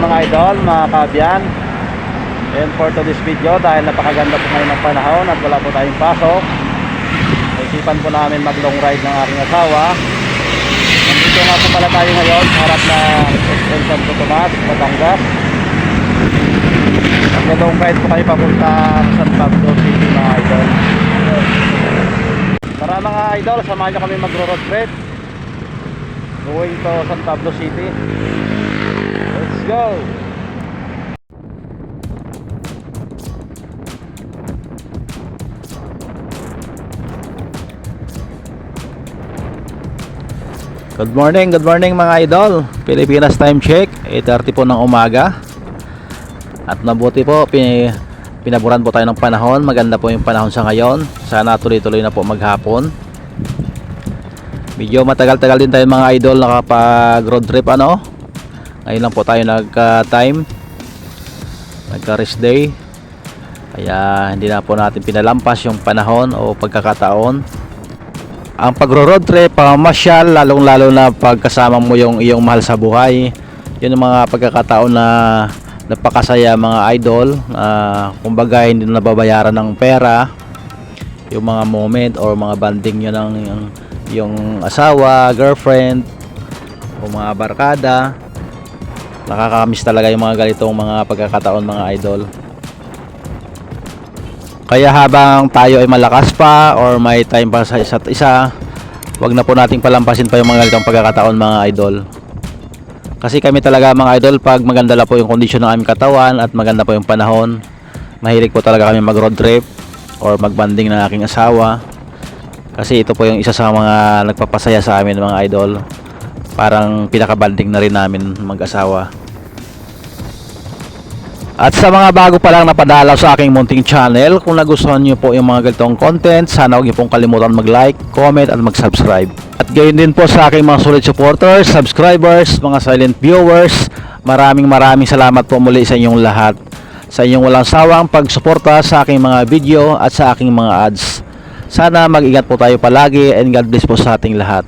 mga idol, mga kabyan. And for today's video, dahil napakaganda po ngayon ng panahon at wala po tayong pasok, naisipan po namin mag long ride ng aking asawa. Nandito nga po pala tayo ngayon sa harap na SM Santo Tomas, Batangas. Mag-long ride po kayo papunta sa San Pablo City mga idol. Tara mga idol, samahan nyo kami mag-road trip. Going to San Pablo City. Let's go! Good morning, good morning mga idol. Pilipinas time check, 8.30 po ng umaga. At mabuti po, pin pinaburan po tayo ng panahon. Maganda po yung panahon sa ngayon. Sana tuloy-tuloy na po maghapon. Medyo matagal-tagal din tayo mga idol nakapag road trip ano. Ngayon lang po tayo nagka-time. Nagka-rest day. Kaya hindi na po natin pinalampas yung panahon o pagkakataon ang pagro-road trip, pamamasyal, lalong-lalo na pagkasama mo yung iyong mahal sa buhay. Yun ang mga pagkakataon na napakasaya mga idol. Uh, kumbaga hindi na nababayaran ng pera. Yung mga moment or mga banding yun ng yung, yung asawa, girlfriend, o mga barkada. Nakakamiss talaga yung mga ganitong mga pagkakataon mga idol. Kaya habang tayo ay malakas pa or may time pa sa isa't isa, wag na po nating palampasin pa yung mga ganitong pagkakataon mga idol. Kasi kami talaga mga idol, pag maganda la po yung kondisyon ng aming katawan at maganda po yung panahon, mahilig po talaga kami mag road trip or magbanding ng aking asawa. Kasi ito po yung isa sa mga nagpapasaya sa amin mga idol. Parang pinakabanding na rin namin mag-asawa. At sa mga bago pa lang napadalaw sa aking munting channel, kung nagustuhan nyo po yung mga ganitong content, sana huwag nyo pong kalimutan mag-like, comment, at mag-subscribe. At gayon din po sa aking mga solid supporters, subscribers, mga silent viewers, maraming maraming salamat po muli sa inyong lahat. Sa inyong walang sawang pagsuporta sa aking mga video at sa aking mga ads. Sana mag-ingat po tayo palagi and God bless po sa ating lahat.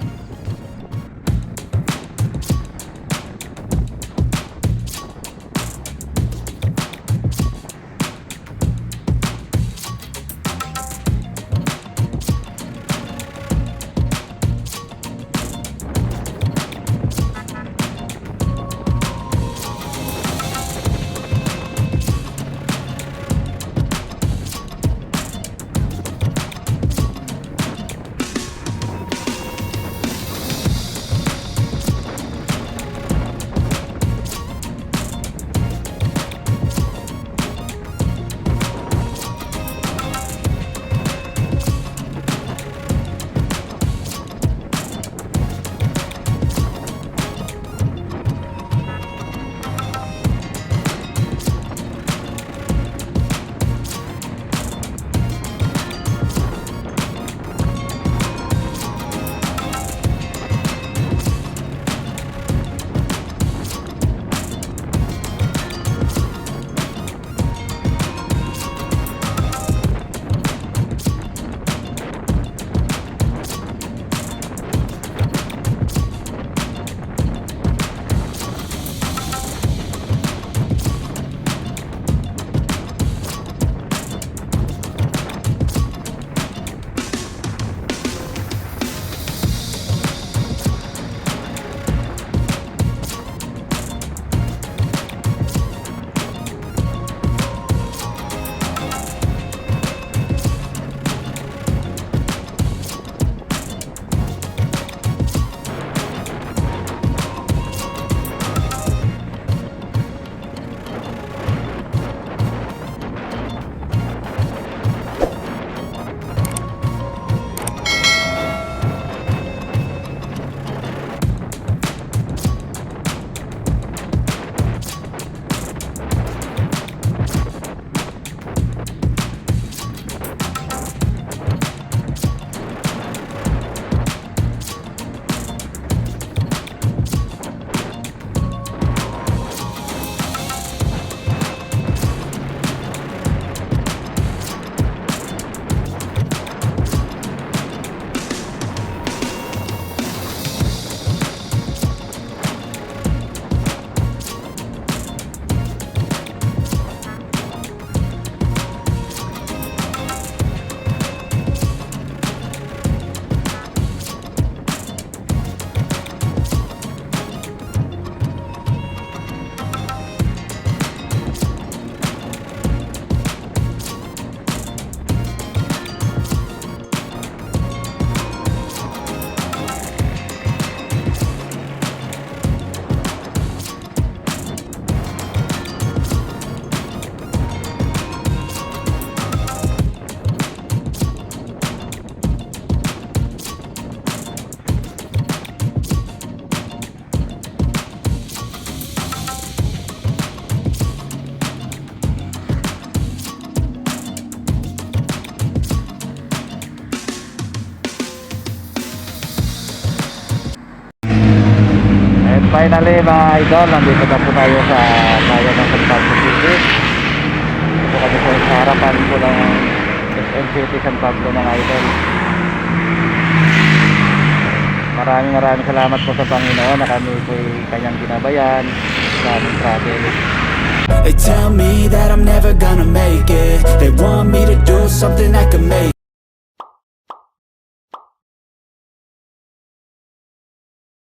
Finally mga idol, nandito na po tayo sa bayan ng San Pablo City. Ito kami sa sa harapan po ng SM City San Pablo mga idol. Maraming maraming salamat po sa Panginoon na kami po kanyang ginabayan sa aming travel. They tell me that I'm never gonna make it They want me to do something that could make